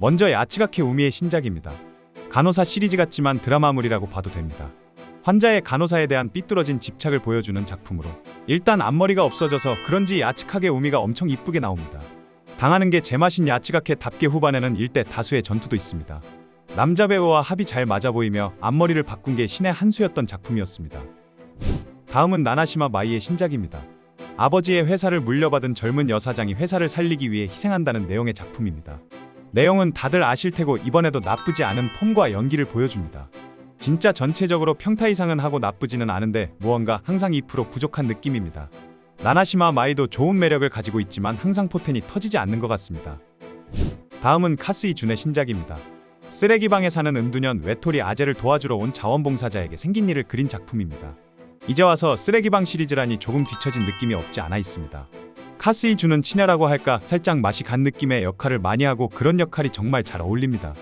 먼저 야치가케 우미의 신작입니다. 간호사 시리즈 같지만 드라마물이라고 봐도 됩니다. 환자의 간호사에 대한 삐뚤어진 집착을 보여주는 작품으로 일단 앞머리가 없어져서 그런지 야치카게 우미가 엄청 이쁘게 나옵니다. 당하는 게 제맛인 야치가케답게 후반에는 일대 다수의 전투도 있습니다. 남자 배우와 합이 잘 맞아 보이며 앞머리를 바꾼 게 신의 한 수였던 작품이었습니다. 다음은 나나시마 마이의 신작입니다. 아버지의 회사를 물려받은 젊은 여사장이 회사를 살리기 위해 희생한다는 내용의 작품입니다. 내용은 다들 아실 테고 이번에도 나쁘지 않은 폼과 연기를 보여줍니다. 진짜 전체적으로 평타 이상은 하고 나쁘지는 않은데 무언가 항상 2% 부족한 느낌입니다. 나나시마 마이도 좋은 매력을 가지고 있지만 항상 포텐이 터지지 않는 것 같습니다. 다음은 카스이 준의 신작입니다. 쓰레기방에 사는 은두년 외톨이 아재를 도와주러 온 자원봉사자에게 생긴 일을 그린 작품입니다. 이제 와서 쓰레기방 시리즈라니 조금 뒤처진 느낌이 없지 않아 있습니다. 카스이 주는 친애라고 할까 살짝 맛이 간 느낌의 역할을 많이 하고 그런 역할이 정말 잘 어울립니다.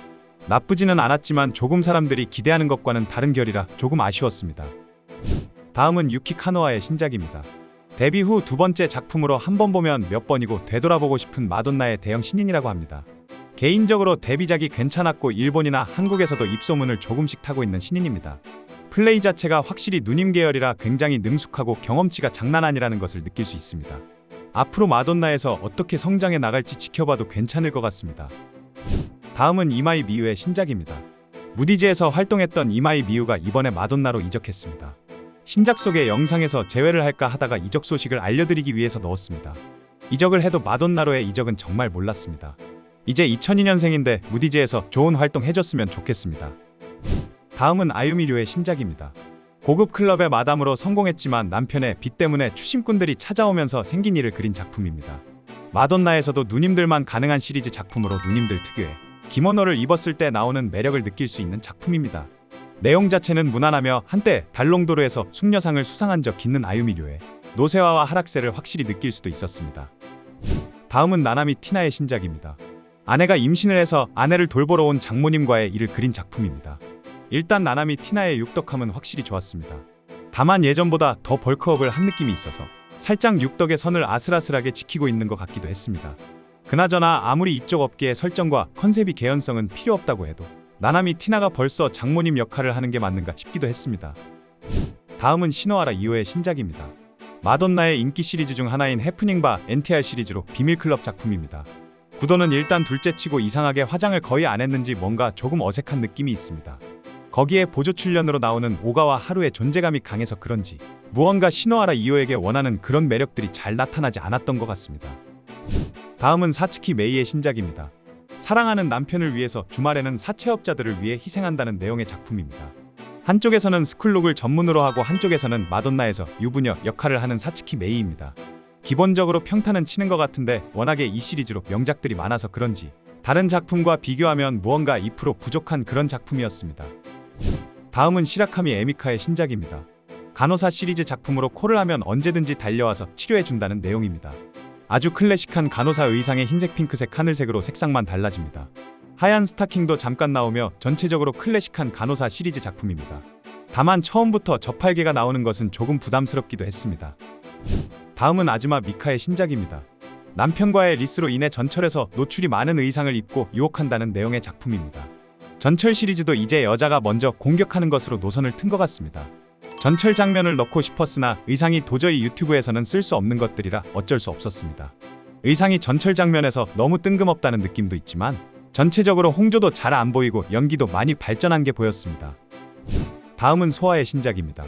나쁘지는 않았지만 조금 사람들이 기대하는 것과는 다른 결이라 조금 아쉬웠습니다. 다음은 유키 카노아의 신작입니다. 데뷔 후 두 번째 작품으로 한 번 보면 몇 번이고 되돌아보고 싶은 마돈나의 대형 신인이라고 합니다. 개인적으로 데뷔작이 괜찮았고 일본이나 한국에서도 입소문을 조금씩 타고 있는 신인입니다. 플레이 자체가 확실히 누님 계열이라 굉장히 능숙하고 경험치가 장난 아니라는 것을 느낄 수 있습니다. 앞으로 마돈나에서 어떻게 성장해 나갈지 지켜봐도 괜찮을 것 같습니다. 다음은 이마이 미유의 신작입니다. 무디즈에서 활동했던 이마이 미유가 이번에 마돈나로 이적했습니다. 신작 속의 영상에서 재회를 할까 하다가 이적 소식을 알려드리기 위해서 넣었습니다. 이적을 해도 마돈나로의 이적은 정말 몰랐습니다. 이제 2002년생인데 무디즈에서 좋은 활동 해줬으면 좋겠습니다. 다음은 아유미료의 신작입니다. 고급 클럽의 마담으로 성공했지만 남편의 빚 때문에 추심꾼들이 찾아오면서 생긴 일을 그린 작품입니다. 마돈나에서도 누님들만 가능한 시리즈 작품으로 누님들 특유의 기모노를 입었을 때 나오는 매력을 느낄 수 있는 작품입니다. 내용 자체는 무난하며 한때 달롱도르에서 숙녀상을 수상한 적 있는 아유미료의 노세화와 하락세를 확실히 느낄 수도 있었습니다. 다음은 나나미 티나의 신작입니다. 아내가 임신을 해서 아내를 돌보러 온 장모님과의 일을 그린 작품입니다. 일단 나나미 티나의 육덕함은 확실히 좋았습니다. 다만 예전보다 더 벌크업을 한 느낌이 있어서 살짝 육덕의 선을 아슬아슬하게 지키고 있는 것 같기도 했습니다. 그나저나 아무리 이쪽 업계의 설정과 컨셉이 개연성은 필요 없다고 해도 나나미 티나가 벌써 장모님 역할을 하는 게 맞는가 싶기도 했습니다. 다음은 시노하라 이호의 신작입니다. 마돈나의 인기 시리즈 중 하나인 해프닝바 NTR 시리즈로 비밀클럽 작품입니다. 구도는 일단 둘째치고 이상하게 화장을 거의 안 했는지 뭔가 조금 어색한 느낌이 있습니다. 거기에 보조 출연으로 나오는 오가와 하루의 존재감이 강해서 그런지 무언가 시노하라 이호에게 원하는 그런 매력들이 잘 나타나지 않았던 것 같습니다. 다음은 사츠키 메이의 신작입니다. 사랑하는 남편을 위해서 주말에는 사채업자들을 위해 희생한다는 내용의 작품입니다. 한쪽에서는 스쿨룩을 전문으로 하고 한쪽에서는 마돈나에서 유부녀 역할을 하는 사츠키 메이입니다. 기본적으로 평타는 치는 것 같은데 워낙에 이 시리즈로 명작들이 많아서 그런지 다른 작품과 비교하면 무언가 2% 부족한 그런 작품이었습니다. 다음은 시라카미 에미카의 신작입니다. 간호사 시리즈 작품으로 콜을 하면 언제든지 달려와서 치료해준다는 내용입니다. 아주 클래식한 간호사 의상의 흰색, 핑크색, 하늘색으로 색상만 달라집니다. 하얀 스타킹도 잠깐 나오며 전체적으로 클래식한 간호사 시리즈 작품입니다. 다만 처음부터 저팔계가 나오는 것은 조금 부담스럽기도 했습니다. 다음은 아즈마 미카의 신작입니다. 남편과의 리스로 인해 전철에서 노출이 많은 의상을 입고 유혹한다는 내용의 작품입니다. 전철 시리즈도 이제 여자가 먼저 공격하는 것으로 노선을 튼 것 같습니다. 전철 장면을 넣고 싶었으나 의상이 도저히 유튜브에서는 쓸 수 없는 것들이라 어쩔 수 없었습니다. 의상이 전철 장면에서 너무 뜬금없다는 느낌도 있지만 전체적으로 홍조도 잘 안 보이고 연기도 많이 발전한 게 보였습니다. 다음은 소아의 신작입니다.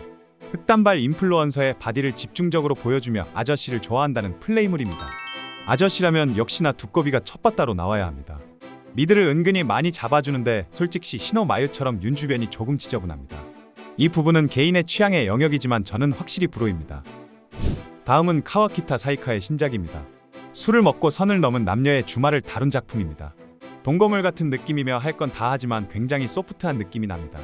흑단발 인플루언서의 바디를 집중적으로 보여주며 아저씨를 좋아한다는 플레이물입니다. 아저씨라면 역시나 두꺼비가 첫바따로 나와야 합니다. 미드를 은근히 많이 잡아주는데 솔직히 신호 마유처럼 윤주변이 조금 지저분합니다. 이 부분은 개인의 취향의 영역이지만 저는 확실히 불호입니다. 다음은 카와키타 사이카의 신작입니다. 술을 먹고 선을 넘은 남녀의 주말을 다룬 작품입니다. 동거물 같은 느낌이며 할 건 다 하지만 굉장히 소프트한 느낌이 납니다.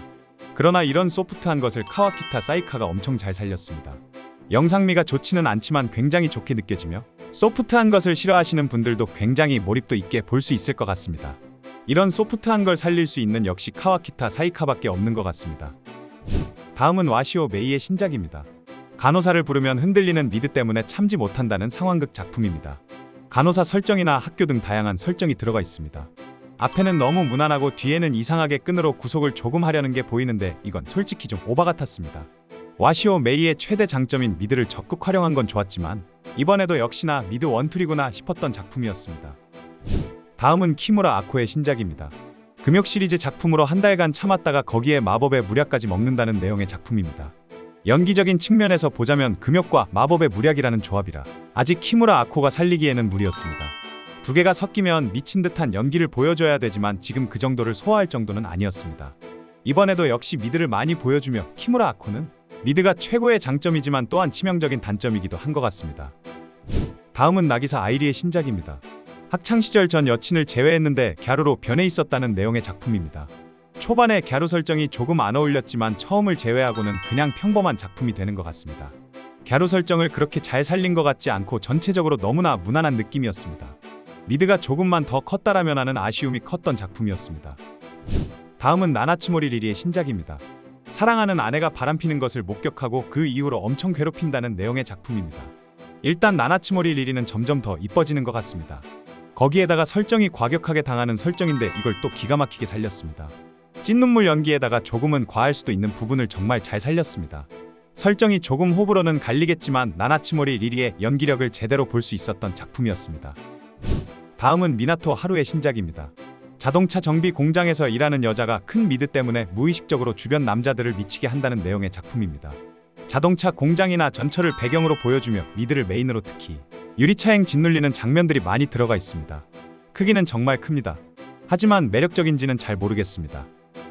그러나 이런 소프트한 것을 카와키타 사이카가 엄청 잘 살렸습니다. 영상미가 좋지는 않지만 굉장히 좋게 느껴지며 소프트한 것을 싫어하시는 분들도 굉장히 몰입도 있게 볼 수 있을 것 같습니다. 이런 소프트한 걸 살릴 수 있는 역시 카와키타 사이카밖에 없는 것 같습니다. 다음은 와시오 메이의 신작입니다. 간호사를 부르면 흔들리는 미드 때문에 참지 못한다는 상황극 작품입니다. 간호사 설정이나 학교 등 다양한 설정이 들어가 있습니다. 앞에는 너무 무난하고 뒤에는 이상하게 끈으로 구속을 조금 하려는 게 보이는데 이건 솔직히 좀 오바 같았습니다. 와시오 메이의 최대 장점인 미드를 적극 활용한 건 좋았지만 이번에도 역시나 미드 원툴이구나 싶었던 작품이었습니다. 다음은 키무라 아코의 신작입니다. 금욕 시리즈 작품으로 한 달간 참았다가 거기에 마법의 무략까지 먹는다는 내용의 작품입니다. 연기적인 측면에서 보자면 금욕과 마법의 무략이라는 조합이라 아직 키무라 아코가 살리기에는 무리였습니다. 두 개가 섞이면 미친 듯한 연기를 보여줘야 되지만 지금 그 정도를 소화할 정도는 아니었습니다. 이번에도 역시 미드를 많이 보여주며 키무라 아코는 미드가 최고의 장점이지만 또한 치명적인 단점이기도 한 것 같습니다. 다음은 나기사 아이리의 신작입니다. 학창 시절 전 여친을 제외했는데 갸루로 변해 있었다는 내용의 작품입니다. 초반에 갸루 설정이 조금 안 어울렸지만 처음을 제외하고는 그냥 평범한 작품이 되는 것 같습니다. 갸루 설정을 그렇게 잘 살린 것 같지 않고 전체적으로 너무나 무난한 느낌이었습니다. 미드가 조금만 더 컸다라면 하는 아쉬움이 컸던 작품이었습니다. 다음은 나나츠모리 리리의 신작입니다. 사랑하는 아내가 바람피는 것을 목격하고 그 이후로 엄청 괴롭힌다는 내용의 작품입니다. 일단 나나츠모리 리리는 점점 더 이뻐지는 것 같습니다. 거기에다가 설정이 과격하게 당하는 설정인데 이걸 또 기가 막히게 살렸습니다. 찐눈물 연기에다가 조금은 과할 수도 있는 부분을 정말 잘 살렸습니다. 설정이 조금 호불호는 갈리겠지만 나나츠모리 리리의 연기력을 제대로 볼 수 있었던 작품이었습니다. 다음은 미나토 하루의 신작입니다. 자동차 정비 공장에서 일하는 여자가 큰 미드 때문에 무의식적으로 주변 남자들을 미치게 한다는 내용의 작품입니다. 자동차 공장이나 전철을 배경으로 보여주며 미드를 메인으로 특히 유리차행 짓눌리는 장면들이 많이 들어가 있습니다. 크기는 정말 큽니다. 하지만 매력적인지는 잘 모르겠습니다.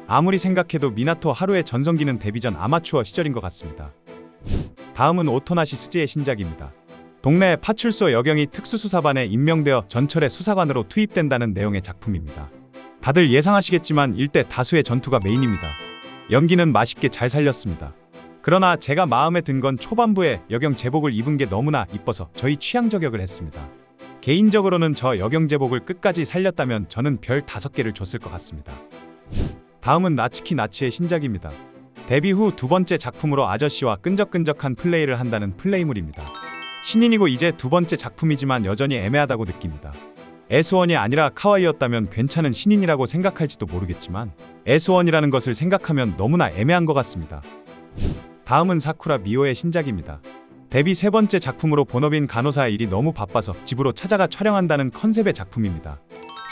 아무리 생각해도 미나토 하루의 전성기는 데뷔 전 아마추어 시절인 것 같습니다. 다음은 오토나시 스즈의 신작입니다. 동네 파출소 여경이 특수수사반에 임명되어 전철의 수사관으로 투입된다는 내용의 작품입니다. 다들 예상하시겠지만 일대 다수의 전투가 메인입니다. 연기는 맛있게 잘 살렸습니다. 그러나 제가 마음에 든 건 초반부에 여경 제복을 입은 게 너무나 이뻐서 저희 취향 저격을 했습니다. 개인적으로는 저 여경 제복을 끝까지 살렸다면 저는 별 다섯 개를 줬을 것 같습니다. 다음은 나츠키 나치의 신작입니다. 데뷔 후 두 번째 작품으로 아저씨와 끈적끈적한 플레이를 한다는 플레이물입니다. 신인이고 이제 두 번째 작품이지만 여전히 애매하다고 느낍니다. S1이 아니라 카와이였다면 괜찮은 신인이라고 생각할지도 모르겠지만 S1이라는 것을 생각하면 너무나 애매한 것 같습니다. 다음은 사쿠라 미오의 신작입니다. 데뷔 세 번째 작품으로 본업인 간호사의 일이 너무 바빠서 집으로 찾아가 촬영한다는 컨셉의 작품입니다.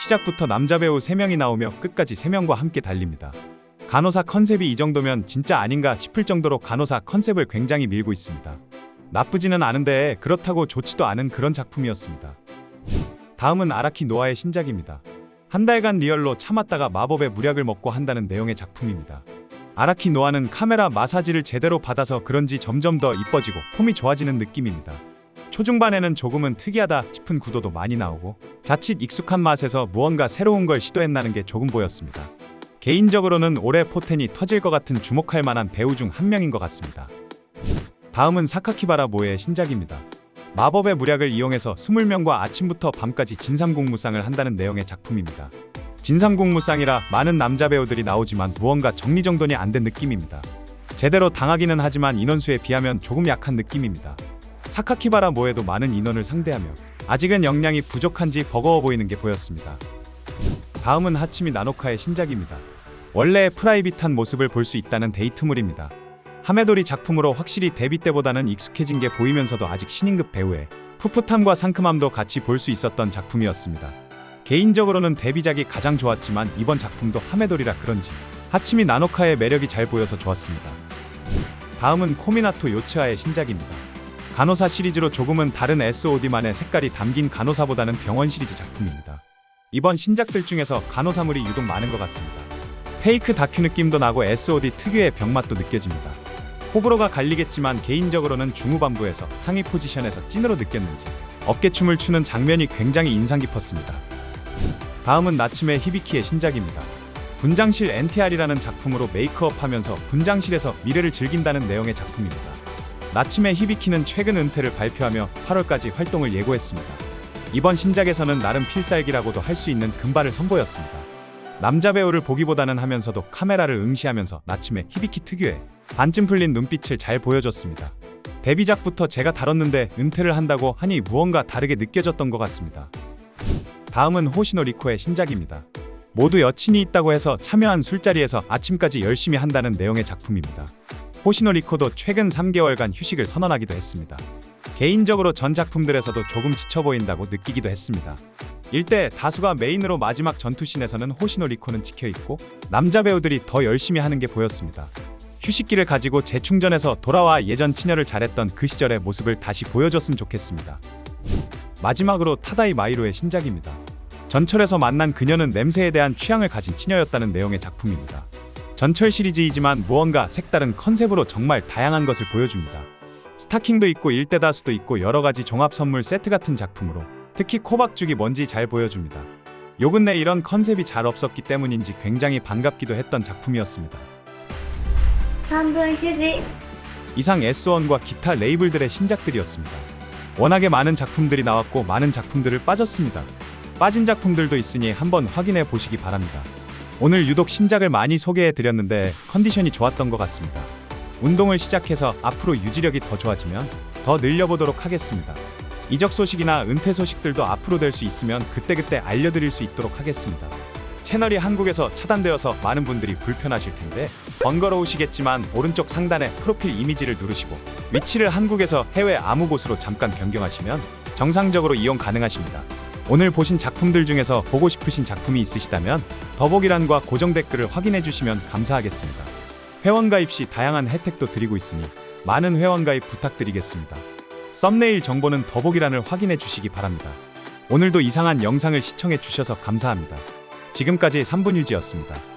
시작부터 남자 배우 3명이 나오며 끝까지 3명과 함께 달립니다. 간호사 컨셉이 이 정도면 진짜 아닌가 싶을 정도로 간호사 컨셉을 굉장히 밀고 있습니다. 나쁘지는 않은데 그렇다고 좋지도 않은 그런 작품이었습니다. 다음은 아라키 노아의 신작입니다. 한 달간 리얼로 참았다가 마법의 무략을 먹고 한다는 내용의 작품입니다. 아라키 노아는 카메라 마사지를 제대로 받아서 그런지 점점 더 이뻐지고 폼이 좋아지는 느낌입니다. 초중반에는 조금은 특이하다 싶은 구도도 많이 나오고 자칫 익숙한 맛에서 무언가 새로운 걸 시도했나는 게 조금 보였습니다. 개인적으로는 올해 포텐이 터질 것 같은 주목할 만한 배우 중 한 명인 것 같습니다. 다음은 사카키바라 모의 신작입니다. 마법의 무략을 이용해서 20명과 아침부터 밤까지 진삼공무상을 한다는 내용의 작품입니다. 진삼공무상이라 많은 남자 배우들이 나오지만 무언가 정리정돈이 안 된 느낌입니다. 제대로 당하기는 하지만 인원수에 비하면 조금 약한 느낌입니다. 사카키바라 모에도 많은 인원을 상대하며 아직은 역량이 부족한지 버거워 보이는 게 보였습니다. 다음은 하치미 나노카의 신작입니다. 원래의 프라이빗한 모습을 볼 수 있다는 데이트물입니다. 하메도리 작품으로 확실히 데뷔 때보다는 익숙해진 게 보이면서도 아직 신인급 배우의 풋풋함과 상큼함도 같이 볼 수 있었던 작품이었습니다. 개인적으로는 데뷔작이 가장 좋았지만 이번 작품도 하메도리라 그런지 하치미 나노카의 매력이 잘 보여서 좋았습니다. 다음은 코미나토 요츠아의 신작입니다. 간호사 시리즈로 조금은 다른 SOD만의 색깔이 담긴 간호사보다는 병원 시리즈 작품입니다. 이번 신작들 중에서 간호사물이 유독 많은 것 같습니다. 페이크 다큐 느낌도 나고 SOD 특유의 병맛도 느껴집니다. 호불호가 갈리겠지만 개인적으로는 중후반부에서 상위 포지션에서 찐으로 느꼈는지 어깨춤을 추는 장면이 굉장히 인상 깊었습니다. 다음은 나츠메 히비키의 신작입니다. 분장실 NTR이라는 작품으로 메이크업하면서 분장실에서 미래를 즐긴다는 내용의 작품입니다. 나츠메 히비키는 최근 은퇴를 발표하며 8월까지 활동을 예고했습니다. 이번 신작에서는 나름 필살기라고도 할 수 있는 금발을 선보였습니다. 남자 배우를 보기보다는 하면서도 카메라를 응시하면서 나침의 히비키 특유의 반쯤 풀린 눈빛을 잘 보여줬습니다. 데뷔작부터 제가 다뤘는데 은퇴를 한다고 하니 무언가 다르게 느껴졌던 것 같습니다. 다음은 호시노 리코의 신작입니다. 모두 여친이 있다고 해서 참여한 술자리에서 아침까지 열심히 한다는 내용의 작품입니다. 호시노 리코도 최근 3개월간 휴식을 선언하기도 했습니다. 개인적으로 전 작품들에서도 조금 지쳐 보인다고 느끼기도 했습니다. 일대 다수가 메인으로 마지막 전투신에서는 호시노 리코는 지켜 있고 남자 배우들이 더 열심히 하는 게 보였습니다. 휴식기를 가지고 재충전해서 돌아와 예전 친여를 잘했던 그 시절의 모습을 다시 보여줬으면 좋겠습니다. 마지막으로 타다이 마이로의 신작입니다. 전철에서 만난 그녀는 냄새에 대한 취향을 가진 치녀였다는 내용의 작품입니다. 전철 시리즈이지만 무언가 색다른 컨셉으로 정말 다양한 것을 보여줍니다. 스타킹도 있고 일대다수도 있고 여러 가지 종합 선물 세트 같은 작품으로 특히 코박죽이 뭔지 잘 보여줍니다. 요 근래 이런 컨셉이 잘 없었기 때문인지 굉장히 반갑기도 했던 작품이었습니다. 半分휴지 이상 S1과 기타 레이블들의 신작들이었습니다. 워낙에 많은 작품들이 나왔고 많은 작품들을 빠졌습니다. 빠진 작품들도 있으니 한번 확인해 보시기 바랍니다. 오늘 유독 신작을 많이 소개해 드렸는데 컨디션이 좋았던 것 같습니다. 운동을 시작해서 앞으로 유지력이 더 좋아지면 더 늘려보도록 하겠습니다. 이적 소식이나 은퇴 소식들도 앞으로 될 수 있으면 그때그때 알려드릴 수 있도록 하겠습니다. 채널이 한국에서 차단되어서 많은 분들이 불편하실 텐데 번거로우시겠지만 오른쪽 상단에 프로필 이미지를 누르시고 위치를 한국에서 해외 아무 곳으로 잠깐 변경하시면 정상적으로 이용 가능하십니다. 오늘 보신 작품들 중에서 보고 싶으신 작품이 있으시다면 더보기란과 고정 댓글을 확인해 주시면 감사하겠습니다. 회원 가입 시 다양한 혜택도 드리고 있으니 많은 회원 가입 부탁드리겠습니다. 썸네일 정보는 더보기란을 확인해 주시기 바랍니다. 오늘도 이상한 영상을 시청해 주셔서 감사합니다. 지금까지 3분 유지였습니다.